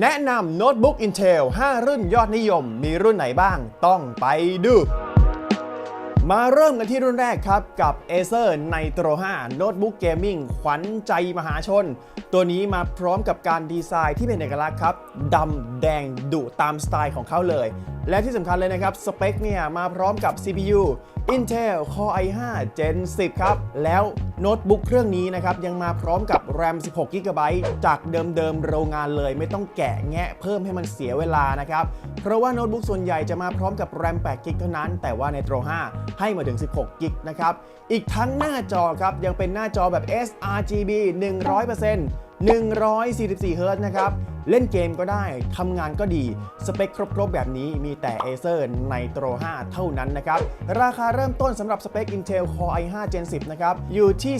แนะนำโน้ตบุ๊ก Intel 5 รุ่นยอดนิยม มีรุ่นไหนบ้างต้องไปดู มาเริ่มกันที่รุ่นแรกครับ กับ Acer Nitro 5 โน้ตบุ๊กเกมมิ่งขวัญใจมหาชน ตัวนี้มาพร้อมกับการดีไซน์ที่เป็นเอกลักษณ์ครับดำแดงดุตามสไตล์ของเขาเลย และที่สำคัญเลยนะครับ สเปคเนี่ยมาพร้อมกับ CPU Intel Core i5 Gen 10 ครับ แล้วโน้ตบุ๊กเครื่องนี้นะครับ ยังมาพร้อมกับ RAM 16 GB จากเดิมๆโรงงานเลย ไม่ต้องแกะแงะเพิ่มให้มันเสียเวลานะครับ เพราะว่าโน้ตบุ๊กส่วนใหญ่จะมาพร้อมกับ RAM 8 GB เท่านั้น แต่ว่า Nitro 5ให้มาถึง 16 GB นะครับ อีกทั้งหน้าจอครับ ยังเป็นหน้าจอแบบ sRGB 100% 144เฮิรตซ์นะครับ เล่นเกมก็ได้ทำงานก็ดี สเปคครบๆ แบบนี้มีแต่ Acer Nitro 5 เท่านั้นนะครับ ราคาเริ่มต้นสำหรับสเปค Intel Core i5 Gen 10 นะครับ อยู่ที่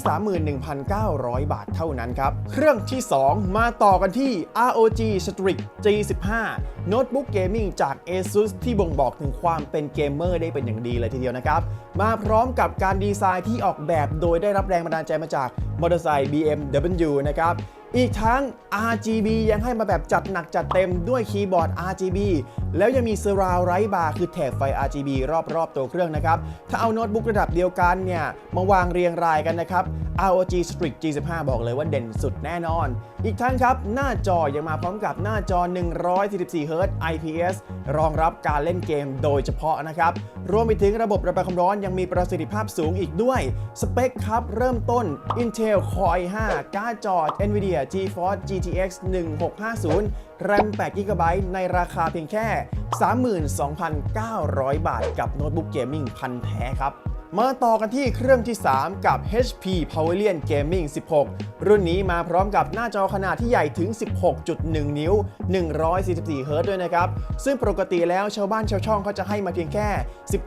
31,900 บาทเท่านั้นครับ เครื่องที่ 2 มาต่อกันที่ ROG Strix G15 โน้ตบุ๊กเกมมิ่งจาก ASUS ที่บ่งบอกถึงความเป็นเกมเมอร์ได้เป็นอย่างดีเลยทีเดียวนะครับ มาพร้อมกับการดีไซน์ที่ออกแบบโดยได้รับแรงบันดาลใจมาจากมอเตอร์ไซค์ BMW นะครับ อีกทั้ง RGB ยังให้มาแบบจัดหนักจัดเต็มด้วยคีย์บอร์ด RGB แล้วยังมี Surround Light Bar คือแถบไฟ RGB รอบๆ ตัวเครื่องนะครับ ถ้าเอาโน้ตบุ๊กระดับเดียวกันเนี่ยมาวางเรียงรายกันนะครับ ROG Strix G15 บอกเลยว่าเด่นสุดแน่นอน อีกทั้งครับ หน้าจอยังมาพร้อมกับหน้าจอ 144 Hz IPS รองรับการเล่นเกมโดยเฉพาะนะครับ รวมไปถึงระบบระบายความร้อนยังมีประสิทธิภาพสูงอีกด้วย สเปคครับ เริ่มต้น Intel Core i5 การ์ดจอ NVIDIA GeForce GTX 1650 RAM 8 GB ในราคาเพียงแค่ 32,900 บาท กับโน้ตบุ๊กเกมมิ่งพันแท้ครับ มาต่อกันที่เครื่องที่ 3 กับ HP Pavilion Gaming 16 รุ่นนี้มาพร้อมกับหน้าจอขนาดที่ใหญ่ถึง 16.1 นิ้ว 144เฮิรต์ด้วยนะครับ ซึ่งปกติแล้วชาวบ้านชาวช่องเขาจะให้มาเพียงแค่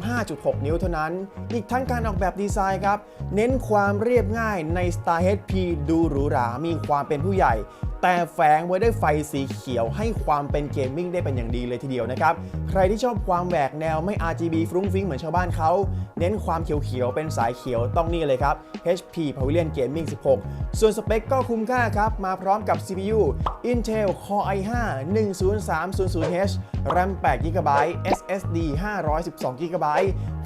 15.6 นิ้วเท่านั้น อีกทั้งการออกแบบดีไซน์ครับ เน้นความเรียบง่ายในสไตล์ HP ดูหรูหรา มีความเป็นผู้ใหญ่ แต่แฝงไว้ด้วยไฟสีเขียวให้ความเป็นเกมมิ่งได้เป็นอย่างดีเลยทีเดียวนะครับ ใครที่ชอบความแหวกแนวไม่ RGB ฟรุ้งฟริ้งเหมือนชาวบ้านเขา เน้นความเขียวๆ เป็นสายเขียวต้องนี่เลยครับ HP Pavilion Gaming 16 ส่วนสเปคก็คุ้มค่าครับ มาพร้อมกับ CPU Intel Core i5 10300H RAM 8 GB SSD 512 GB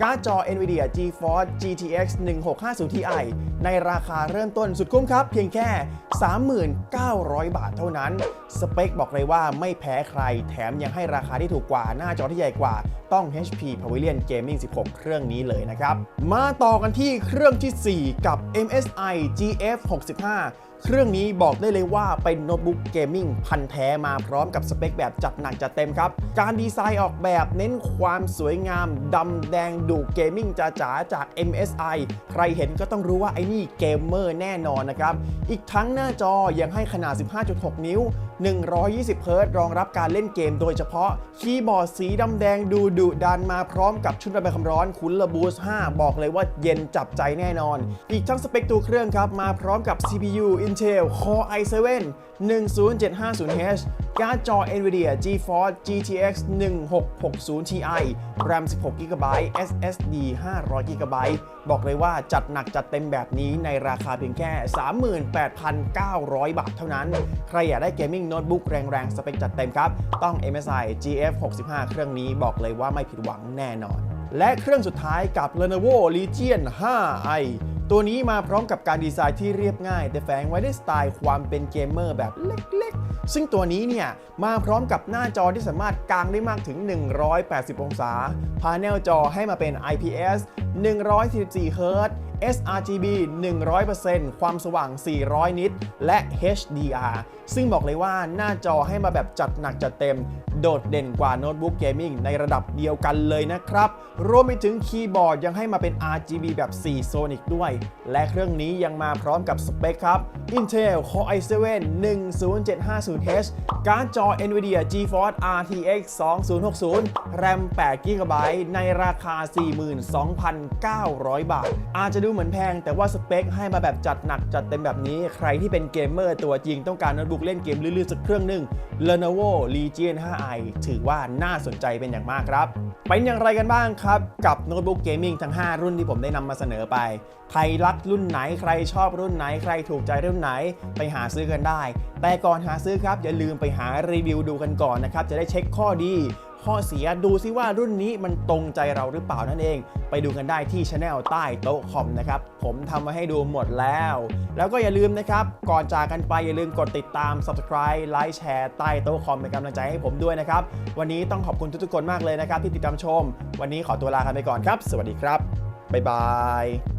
การ์ดจอ NVIDIA GeForce GTX 1650 Ti ในราคาเริ่มต้นสุดคุ้มครับ เพียงแค่39,000 บาทเท่านั้น สเปคบอกเลยว่าไม่แพ้ใคร แถมยังให้ราคาที่ถูกกว่า หน้าจอที่ใหญ่กว่า ต้อง HP Pavilion Gaming 16 เครื่องนี้เลยนะครับ มาต่อกันที่เครื่องทีสี่4 กับ MSI GF 65 เครื่องนี้บอกได้เลยว่าเป็นโน้ตบุ๊กเกมมิ่งพันแท้มาพร้อมกับสเปคแบบจัดหนักจัดเต็มครับ การดีไซน์ออกแบบเน้นความสวยงามดำแดงดุเกมมิ่งจ๋าๆจาก MSI ใครเห็นก็ต้องรู้ว่าไอ้นี่เกมเมอร์แน่นอนนะครับ อีกทั้งหน้าจอยังให้ขนาด 15.6 นิ้ว120เฮิรตรองรับการเล่นเกม โดยเฉพาะคีย์บอร์ดสีดำแดงดูดุดันมาพร้อมกับชุดระบายความร้อนคุณระบูส5บอกเลยว่าเย็นจับใจแน่นอน อีกทั้งสเปคตัวเครื่องครับ มาพร้อมกับ CPU Intel Core i7 10750H การ์ดจอ NVIDIA GeForce GTX 1660 Ti RAM 16 GB SSD 500 GB บอกเลยว่าจัดหนักจัดเต็มแบบนี้ในราคาเพียงแค่ 38,900 บาทเท่านั้น ใครอยากได้เกมมิ่งโน้ตบุ๊กแรงๆ สเปคจัดเต็มครับ ต้อง MSI GF 65 เครื่องนี้บอกเลยว่าไม่ผิดหวังแน่นอน และเครื่องสุดท้ายกับ Lenovo Legion 5i ตัวนี้มาพร้อมกับการดีไซน์ที่เรียบง่าย แต่แฝงไว้ด้วยสไตล์ความเป็นเกมเมอร์แบบเล็กๆ ซึ่งตัวนี้เนี่ย มาพร้อมกับหน้าจอที่สามารถกางได้มากถึง 180 องศา พาเนลจอให้มาเป็น IPS 144 Hz sRGB 100%ความสว่าง 400 นิตและ HDR ซึ่งบอกเลยว่าหน้าจอให้มาแบบจัดหนักจัดเต็ม โดดเด่นกว่าโน้ตบุ๊กเกมมิ่งในระดับเดียวกันเลยนะครับ รวมไปถึงคีย์บอร์ดยังให้มาเป็น RGB แบบ 4 โซนิกด้วย และเครื่องนี้ยังมาพร้อมกับสเปคครับ Intel Core i7 10750H การ์ดจอ NVIDIA GeForce RTX 2060 RAM 8 GB ในราคา 42,900 บาท อาจจะดูเหมือนแพง แต่ว่าสเปคให้มาแบบจัดหนักจัดเต็มแบบนี้ ใครที่เป็นเกมเมอร์ตัวจริงต้องการโน้ตบุ๊กเล่นเกมลื่นๆสักเครื่องหนึ่ง Lenovo Legion 5i ถือว่าน่าสนใจเป็นอย่างมากครับ เป็นอย่างไรกันบ้างครับ กับโน้ตบุ๊กเกมมิ่งทั้ง 5 รุ่นที่ผมได้นำมาเสนอไป ใครรักรุ่นไหนใครชอบรุ่นไหนใครถูกใจรุ่นไหนไปหาซื้อกันได้ แต่ก่อนหาซื้อครับอย่าลืมไปหารีวิวดูกันก่อนนะครับจะได้เช็คข้อดีข้อเสียดูซิว่ารุ่นนี้มันตรงใจเราหรือเปล่านั่นเอง ไปดูกันได้ที่ช anel ใต้โต๊ะคอมนะครับ ผมทำมาให้ดูหมดแล้ว แล้วก็อย่าลืมนะครับ ก่อนจากกันไปอย่าลืมกดติดตาม subscribe ไลค์แชร์ใต้โต๊ะคอมเป็นกำลังใจให้ผมด้วยนะครับ วันนี้ต้องขอบคุณทุกๆคนมากเลยนะครับที่ติดตามชม วันนี้ขอตัวลากันไปก่อนครับ สวัสดีครับบ๊ายบาย